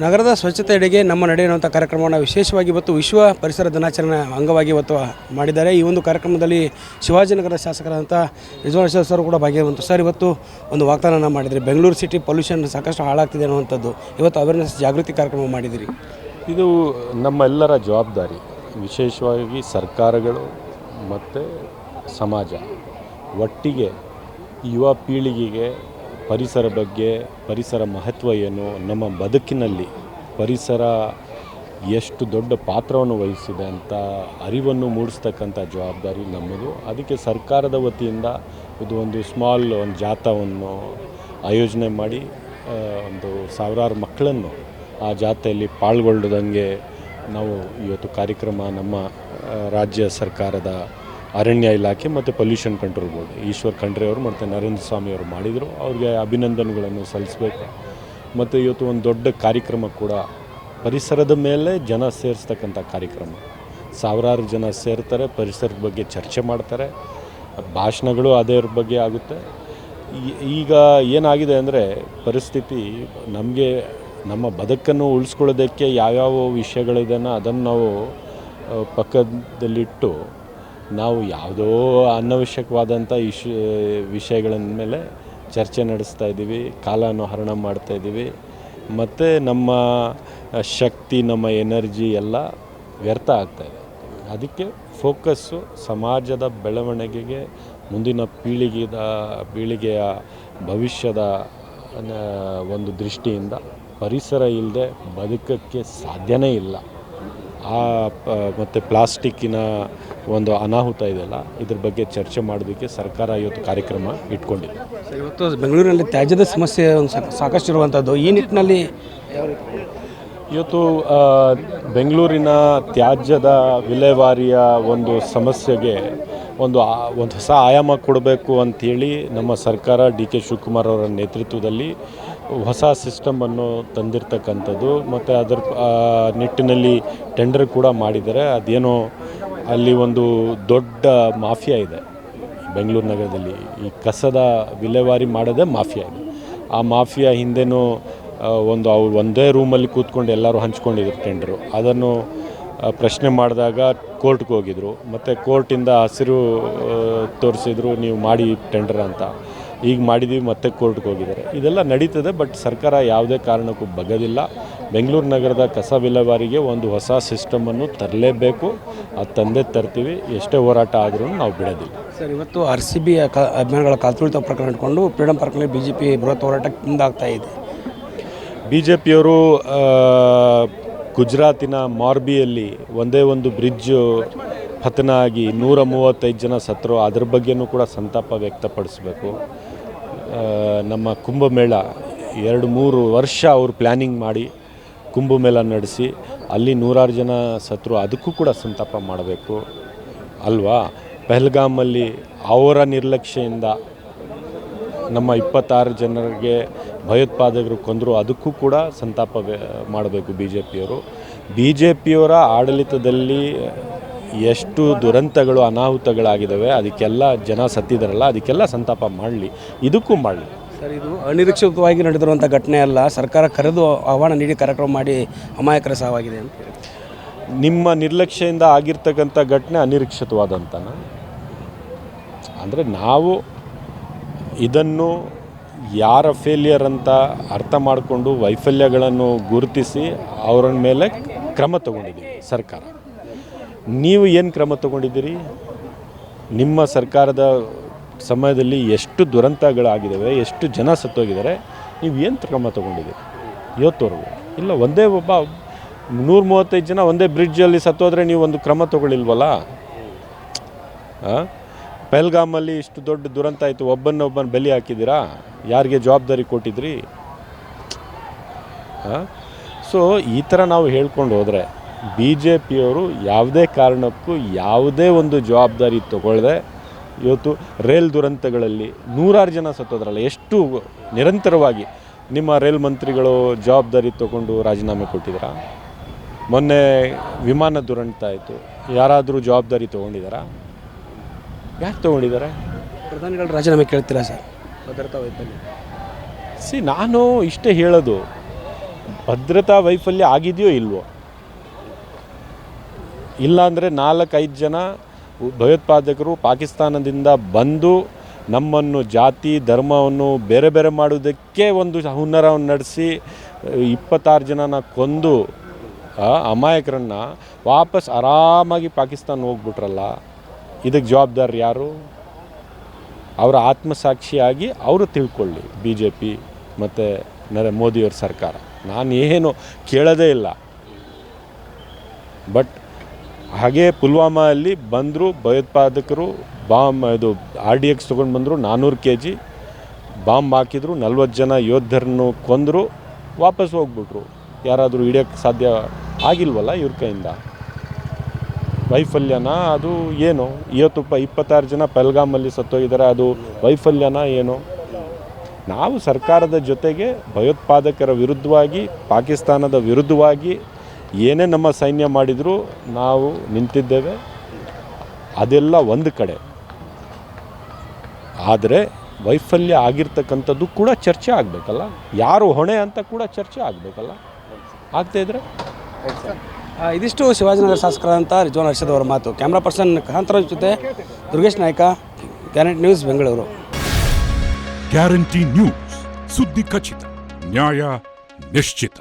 ನಗರದ ಸ್ವಚ್ಛತೆಯೆಡೆಗೆ ನಮ್ಮ ನಡೆಯುವಂಥ ಕಾರ್ಯಕ್ರಮವನ್ನು ವಿಶೇಷವಾಗಿ ಇವತ್ತು ವಿಶ್ವ ಪರಿಸರ ದಿನಾಚರಣೆ ಅಂಗವಾಗಿ ಇವತ್ತು ಮಾಡಿದ್ದಾರೆ. ಈ ಒಂದು ಕಾರ್ಯಕ್ರಮದಲ್ಲಿ ಶಿವಾಜಿನಗರ ಶಾಸಕರಾದಂಥ ಯಜಮಾನ ಸರ್ ಕೂಡ ಭಾಗಿಯಾಗುವಂಥ ಸರ್, ಇವತ್ತು ಒಂದು ವಾಗ್ದಾನ ಮಾಡಿದರೆ. ಬೆಂಗಳೂರು ಸಿಟಿ ಪೊಲ್ಯೂಷನ್ ಸಾಕಷ್ಟು ಹಾಳಾಗ್ತಿದೆ ಅನ್ನುವಂಥದ್ದು. ಇವತ್ತು ಅವೇರ್ನೆಸ್ ಜಾಗೃತಿ ಕಾರ್ಯಕ್ರಮ ಮಾಡಿದಿರಿ. ಇದು ನಮ್ಮೆಲ್ಲರ ಜವಾಬ್ದಾರಿ. ವಿಶೇಷವಾಗಿ ಸರ್ಕಾರಗಳು ಮತ್ತು ಸಮಾಜ. ಒಟ್ಟಿಗೆ ಯುವ ಪೀಳಿಗೆಗೆ ಪರಿಸರ ಬಗ್ಗೆ, ಪರಿಸರ ಮಹತ್ವ ಏನು, ನಮ್ಮ ಬದುಕಿನಲ್ಲಿ ಪರಿಸರ ಎಷ್ಟು ದೊಡ್ಡ ಪಾತ್ರವನ್ನು ವಹಿಸಿದೆ ಅಂತ ಅರಿವನ್ನು ಮೂಡಿಸ್ತಕ್ಕಂಥ ಜವಾಬ್ದಾರಿ ನಮ್ಮದು. ಅದಕ್ಕೆ ಸರ್ಕಾರದ ವತಿಯಿಂದ ಇದು ಒಂದು ಸ್ಮಾಲ್ ಒಂದು ಜಾಥಾವನ್ನು ಆಯೋಜನೆ ಮಾಡಿ ಒಂದು ಸಾವಿರಾರು ಮಕ್ಕಳನ್ನು ಆ ಜಾಥೆಯಲ್ಲಿ ಪಾಲ್ಗೊಳ್ಳದಂಗೆ ನಾವು ಇವತ್ತು ಕಾರ್ಯಕ್ರಮ ನಮ್ಮ ರಾಜ್ಯ ಸರ್ಕಾರದ ಅರಣ್ಯ ಇಲಾಖೆ ಮತ್ತು pollution control board Eshwar Khandre ಅವರು ಮತ್ತು ನರೇಂದ್ರ ಸ್ವಾಮಿ ಅವರು ಮಾಡಿದರು. ಅವ್ರಿಗೆ ಅಭಿನಂದನೆಗಳನ್ನು ಸಲ್ಲಿಸಬೇಕು. ಮತ್ತು ಇವತ್ತು ಒಂದು ದೊಡ್ಡ ಕಾರ್ಯಕ್ರಮ ಕೂಡ ಪರಿಸರದ ಮೇಲೆ ಜನ ಸೇರಿಸ್ತಕ್ಕಂಥ ಕಾರ್ಯಕ್ರಮ. ಸಾವಿರಾರು ಜನ ಸೇರ್ತಾರೆ, ಪರಿಸರದ ಬಗ್ಗೆ ಚರ್ಚೆ ಮಾಡ್ತಾರೆ. ಭಾಷಣಗಳು ಅದೇ ಬಗ್ಗೆ ಆಗುತ್ತೆ. ಈಗ ಏನಾಗಿದೆ ಅಂದರೆ ಪರಿಸ್ಥಿತಿ ನಮಗೆ ನಮ್ಮ ಬದುಕನ್ನು ಉಳಿಸ್ಕೊಳ್ಳೋದಕ್ಕೆ ಯಾವ್ಯಾವ ವಿಷಯಗಳಿದೆ ಅದನ್ನು ನಾವು ಪಕ್ಕದಲ್ಲಿಟ್ಟು ನಾವು ಯಾವುದೋ ಅನವಶ್ಯಕವಾದಂಥ ಇಶ್ಯೂ ವಿಷಯಗಳ ಮೇಲೆ ಚರ್ಚೆ ನಡೆಸ್ತಾ ಇದ್ದೀವಿ ಕಾಲವನ್ನು ಹರಣ ಮಾಡ್ತಾ ಇದ್ದೀವಿ. ಮತ್ತು ನಮ್ಮ ಶಕ್ತಿ, ನಮ್ಮ ಎನರ್ಜಿ ಎಲ್ಲ ವ್ಯರ್ಥ ಆಗ್ತಾ ಇದೆ. ಅದಕ್ಕೆ ಫೋಕಸ್ಸು ಸಮಾಜದ ಬೆಳವಣಿಗೆಗೆ, ಮುಂದಿನ ಪೀಳಿಗೆದ, ಪೀಳಿಗೆಯ ಭವಿಷ್ಯದ ಒಂದು ದೃಷ್ಟಿಯಿಂದ ಪರಿಸರ ಇಲ್ಲದೆ ಬದುಕಕ್ಕೆ ಸಾಧ್ಯನೇ ಇಲ್ಲ. ಆ ಮತ್ತು ಪ್ಲಾಸ್ಟಿಕ್ಕಿನ ಒಂದು ಅನಾಹುತ ಇದೆಯಲ್ಲ ಇದ್ರ ಬಗ್ಗೆ ಚರ್ಚೆ ಮಾಡೋದಕ್ಕೆ ಸರ್ಕಾರ ಇವತ್ತು ಕಾರ್ಯಕ್ರಮ ಇಟ್ಕೊಂಡಿದೆ. ಇವತ್ತು ಬೆಂಗಳೂರಿನಲ್ಲಿ ತ್ಯಾಜ್ಯದ ಸಮಸ್ಯೆ ಒಂದು ಸಾಕಷ್ಟು ಇರುವಂಥದ್ದು ಈ ನಿಟ್ಟಿನಲ್ಲಿ ಇವತ್ತು ಬೆಂಗಳೂರಿನ ತ್ಯಾಜ್ಯದ ವಿಲೇವಾರಿಯ ಒಂದು ಸಮಸ್ಯೆಗೆ ಒಂದು ಒಂದು ಹೊಸ ಆಯಾಮ ಕೊಡಬೇಕು ಅಂಥೇಳಿ ನಮ್ಮ ಸರ್ಕಾರ ಡಿ ಕೆ ಶಿವಕುಮಾರ್ ಅವರ ನೇತೃತ್ವದಲ್ಲಿ ಹೊಸ ಸಿಸ್ಟಮನ್ನು ತಂದಿರತಕ್ಕಂಥದ್ದು. ಮತ್ತು ಅದರ ನಿಟ್ಟಿನಲ್ಲಿ ಟೆಂಡರ್ ಕೂಡ ಮಾಡಿದ್ದಾರೆ. ಅದೇನೋ ಅಲ್ಲಿ ಒಂದು ದೊಡ್ಡ ಮಾಫಿಯಾ ಇದೆ. ಬೆಂಗಳೂರು ನಗರದಲ್ಲಿ ಈ ಕಸದ ವಿಲೇವಾರಿ ಮಾಡೋದೇ ಮಾಫಿಯಾ ಇದೆ. ಆ ಮಾಫಿಯಾ ಹಿಂದೆನೂ ಒಂದು ಅವ್ರು ಒಂದೇ ರೂಮಲ್ಲಿ ಕೂತ್ಕೊಂಡು ಎಲ್ಲರೂ ಹಂಚ್ಕೊಂಡಿದ್ರು ಟೆಂಡರು. ಅದನ್ನು ಪ್ರಶ್ನೆ ಮಾಡಿದಾಗ ಕೋರ್ಟ್ಗೆ ಹೋಗಿದ್ರು. ಮತ್ತು ಕೋರ್ಟಿಂದ ಹಸಿರು ತೋರಿಸಿದ್ರು ನೀವು ಮಾಡಿ ಟೆಂಡರ್ ಅಂತ. ಈಗ ಮಾಡಿದ್ದೀವಿ ಮತ್ತೆ ಕೋರ್ಟ್ಗೆ ಹೋಗಿದ್ದಾರೆ. ಇದೆಲ್ಲ ನಡೀತದೆ ಬಟ್ ಸರ್ಕಾರ ಯಾವುದೇ ಕಾರಣಕ್ಕೂ ಬಗ್ಗದಿಲ್ಲ. ಬೆಂಗಳೂರು ನಗರದ ಕಸ ವಿಲೇವಾರಿಗೆ ಒಂದು ಹೊಸ ಸಿಸ್ಟಮನ್ನು ತರಲೇಬೇಕು. ಅದು ತಂದೆ ತರ್ತೀವಿ. ಎಷ್ಟೇ ಹೋರಾಟ ಆದ್ರೂ ನಾವು ಬಿಡೋದಿಲ್ಲ. ಸರ್ ಇವತ್ತು ಆರ್ ಸಿ ಬಿ ಅಭಿಮಾನಿಗಳ ಕಾಲ್ತುಳಿತ ಪ್ರಕರಣ ಇಟ್ಕೊಂಡು ಫ್ರೀಡಮ್ ಪಾರ್ಕ್ನಲ್ಲಿ ಬಿ ಜೆ ಪಿ ಬೃಹತ್ ಹೋರಾಟಕ್ಕೆ ಮುಂದಾಗ್ತಾ ಇದೆ. ಬಿ ಜೆ ಪಿಯವರು ಗುಜರಾತಿನ ಮಾರ್ಬಿಯಲ್ಲಿ ಒಂದೇ ಒಂದು ಬ್ರಿಡ್ಜ್ ಪತನ ಆಗಿ ನೂರ ಮೂವತ್ತೈದು ಜನ ಸತ್ತರು. ಅದ್ರ ಬಗ್ಗೆನೂ ಕೂಡ ಸಂತಾಪ ವ್ಯಕ್ತಪಡಿಸಬೇಕು. ನಮ್ಮ ಕುಂಭಮೇಳ ಎರಡು ಮೂರು ವರ್ಷ ಅವರು ಪ್ಲ್ಯಾನಿಂಗ್ ಮಾಡಿ ಕುಂಭಮೇಳ ನಡೆಸಿ ಅಲ್ಲಿ ನೂರಾರು ಜನ ಸತ್ರು ಅದಕ್ಕೂ ಕೂಡ ಸಂತಾಪ ಮಾಡಬೇಕು. ಅಲ್ವಾ? ಪೆಹಲ್ಗಾಮಲ್ಲಿ ಅವರ ನಿರ್ಲಕ್ಷ್ಯದಿಂದ ನಮ್ಮ ಇಪ್ಪತ್ತಾರು ಜನರಿಗೆ ಭಯೋತ್ಪಾದಕರು ಕೊಂದರು ಅದಕ್ಕೂ ಕೂಡ ಸಂತಾಪ ಮಾಡಬೇಕು ಬಿ ಜೆ ಪಿಯವರು ಬಿ ಜೆ ಪಿಯವರ ಆಡಳಿತದಲ್ಲಿ ಎಷ್ಟು ದುರಂತಗಳು ಅನಾಹುತಗಳಾಗಿದ್ದಾವೆ ಅದಕ್ಕೆಲ್ಲ ಜನ ಸತ್ತಿದ್ದಾರಲ್ಲ ಅದಕ್ಕೆಲ್ಲ ಸಂತಾಪ ಮಾಡಲಿ. ಇದಕ್ಕೂ ಮಾಡಲಿ. ಸರ್ ಇದು ಅನಿರೀಕ್ಷಿತವಾಗಿ ನಡೆದಿರುವಂಥ ಘಟನೆ ಅಲ್ಲ ಸರ್ಕಾರ ಕರೆದು ಆಹ್ವಾನ ನೀಡಿ ಕಾರ್ಯಕ್ರಮ ಮಾಡಿ ಅಮಾಯಕರ ಸಾವಾಗಿದೆ ಅಂತ ನಿಮ್ಮ ನಿರ್ಲಕ್ಷ್ಯದಿಂದ ಆಗಿರ್ತಕ್ಕಂಥ ಘಟನೆ ಅನಿರೀಕ್ಷಿತವಾದಂತನ. ಅಂದರೆ ನಾವು ಇದನ್ನು ಯಾರ ಫೇಲಿಯರ್ ಅಂತ ಅರ್ಥ ಮಾಡಿಕೊಂಡು ವೈಫಲ್ಯಗಳನ್ನು ಗುರುತಿಸಿ ಅವರ ಮೇಲೆ ಕ್ರಮ ತಗೊಂಡಿದ್ದೀವಿ ಸರ್ಕಾರ. ನೀವು ಏನು ಕ್ರಮ ತಗೊಂಡಿದ್ದೀರಿ? ನಿಮ್ಮ ಸರ್ಕಾರದ ಸಮಯದಲ್ಲಿ ಎಷ್ಟು ದುರಂತಗಳಾಗಿದ್ದಾವೆ, ಎಷ್ಟು ಜನ ಸತ್ತೋಗಿದ್ದಾರೆ, ನೀವು ಏನು ಕ್ರಮ ತಗೊಂಡಿದ್ದೀರಿ? ಇವತ್ತವರೆಗೂ ಇಲ್ಲ, ಒಂದೇ ಒಬ್ಬ ನೂರ ಮೂವತ್ತೈದು ಜನ ಒಂದೇ ಬ್ರಿಡ್ಜಲ್ಲಿ ಸತ್ತೋದ್ರೆ ನೀವು ಒಂದು ಕ್ರಮ ತಗೊಳ್ಳಿಲ್ವಲ್ಲ? ಆ? ಪೆಲ್ಗಾಮಲ್ಲಿ ಇಷ್ಟು ದೊಡ್ಡ ದುರಂತ ಆಯಿತು, ಒಬ್ಬನೊಬ್ಬನ ಬಲಿ ಹಾಕಿದ್ದೀರಾ? ಯಾರಿಗೆ ಜವಾಬ್ದಾರಿ ಕೊಟ್ಟಿದ್ರಿ? ಸೊ ಈ ಥರ ನಾವು ಹೇಳ್ಕೊಂಡು ಹೋದರೆ ಬಿ ಜೆ ಪಿಯವರು ಯಾವುದೇ ಕಾರಣಕ್ಕೂ ಯಾವುದೇ ಒಂದು ಜವಾಬ್ದಾರಿ ತಗೊಳ್ಳದೆ ಇವತ್ತು ರೈಲ್ ದುರಂತಗಳಲ್ಲಿ ನೂರಾರು ಜನ ಸತ್ತೋದ್ರಲ್ಲ, ಎಷ್ಟು ನಿರಂತರವಾಗಿ ನಿಮ್ಮ ರೈಲ್ ಮಂತ್ರಿಗಳು ಜವಾಬ್ದಾರಿ ತಗೊಂಡು ರಾಜೀನಾಮೆ ಕೊಟ್ಟಿದ್ದೀರಾ? ಮೊನ್ನೆ ವಿಮಾನ ದುರಂತ ಆಯಿತು, ಯಾರಾದರೂ ಜವಾಬ್ದಾರಿ ತೊಗೊಂಡಿದ್ದಾರಾ? ಯಾಕೆ ತೊಗೊಂಡಿದ್ದಾರೆ? ಪ್ರಧಾನಿಗಳು ರಾಜೀನಾಮೆ ಕೇಳ್ತೀರಾ ಸರ್? ಭದ್ರತಾ ವೈಫಲ್ಯ. ಸಿ ನಾನು ಇಷ್ಟೇ ಹೇಳೋದು. ಭದ್ರತಾ ವೈಫಲ್ಯ ಆಗಿದೆಯೋ ಇಲ್ವೋ? ಇಲ್ಲಾಂದರೆ ನಾಲ್ಕೈದು ಜನ ಭಯೋತ್ಪಾದಕರು ಪಾಕಿಸ್ತಾನದಿಂದ ಬಂದು ನಮ್ಮನ್ನು ಜಾತಿ ಧರ್ಮವನ್ನು ಬೇರೆ ಬೇರೆ ಮಾಡೋದಕ್ಕೆ ಒಂದು ಹುನ್ನರವನ್ನು ನಡೆಸಿ ಇಪ್ಪತ್ತಾರು ಜನನ ಕೊಂದು ಅಮಾಯಕರನ್ನು ವಾಪಸ್ ಆರಾಮಾಗಿ ಪಾಕಿಸ್ತಾನ ಹೋಗ್ಬಿಟ್ರಲ್ಲ ಇದಕ್ಕೆ ಜವಾಬ್ದಾರಿ ಯಾರು? ಅವರ ಆತ್ಮಸಾಕ್ಷಿಯಾಗಿ ಅವರು ತಿಳ್ಕೊಳ್ಳಿ ಬಿ ಜೆ ಪಿ ಮತ್ತು ನರ ಮೋದಿಯವ್ರ ಸರ್ಕಾರ. ನಾನು ಏನು ಕೇಳೋದೇ ಇಲ್ಲ. ಬಟ್ ಹಾಗೆ ಪುಲ್ವಾಮಲ್ಲಿ ಬಂದರು ಭಯೋತ್ಪಾದಕರು, ಬಾಂಬ್ ಇದು ಆರ್ ಡಿ ಎಕ್ಸ್ ತೊಗೊಂಡು ಬಂದರು ನಾನ್ನೂರು ಕೆ ಜಿ ಬಾಂಬ್ ಹಾಕಿದ್ರು ನಲ್ವತ್ತು ಜನ ಯೋಧರನ್ನು ಕೊಂದರು, ವಾಪಸ್ ಹೋಗ್ಬಿಟ್ರು. ಯಾರಾದರೂ ಹಿಡಿಯೋಕ್ಕೆ ಸಾಧ್ಯ ಆಗಿಲ್ವಲ್ಲ ಇವ್ರ ಕೈಯಿಂದ? ವೈಫಲ್ಯನ ಅದು ಏನು? ಇವತ್ತು ಪ ಇಪ್ಪತ್ತಾರು ಜನ ಪೆಲ್ಗಾಮಲ್ಲಿ ಸತ್ತೋಗಿದ್ದಾರೆ ಅದು ವೈಫಲ್ಯನ ಏನು? ನಾವು ಸರ್ಕಾರದ ಜೊತೆಗೆ ಭಯೋತ್ಪಾದಕರ ವಿರುದ್ಧವಾಗಿ ಪಾಕಿಸ್ತಾನದ ವಿರುದ್ಧವಾಗಿ ಏನೇ ನಮ್ಮ ಸೈನ್ಯ ಮಾಡಿದರೂ ನಾವು ನಿಂತಿದ್ದೇವೆ. ಅದೆಲ್ಲ ಒಂದು ಕಡೆ. ಆದರೆ ವೈಫಲ್ಯ ಆಗಿರ್ತಕ್ಕಂಥದ್ದು ಕೂಡ ಚರ್ಚೆ ಆಗಬೇಕಲ್ಲ? ಯಾರು ಹೊಣೆ ಅಂತ ಕೂಡ ಚರ್ಚೆ ಆಗಬೇಕಲ್ಲ? ಆಗ್ತಾ ಇದ್ರೆ? ಆ, ಇದಿಷ್ಟು ಶಿವಾಜಿನಗರ ಶಾಸಕರಾದಂಥ ರಿಜ್ವಾನ್ ಹರ್ಷದ್ ಅವರ ಮಾತು. ಕ್ಯಾಮ್ರಾ ಪರ್ಸನ್ ಕಾಂತರಾಜ್ ಜೊತೆ Durgesh Naik, guarantee news Bengaluru. Guarantee news, ಸುದ್ದಿ ಖಚಿತ, ನ್ಯಾಯ ನಿಶ್ಚಿತ.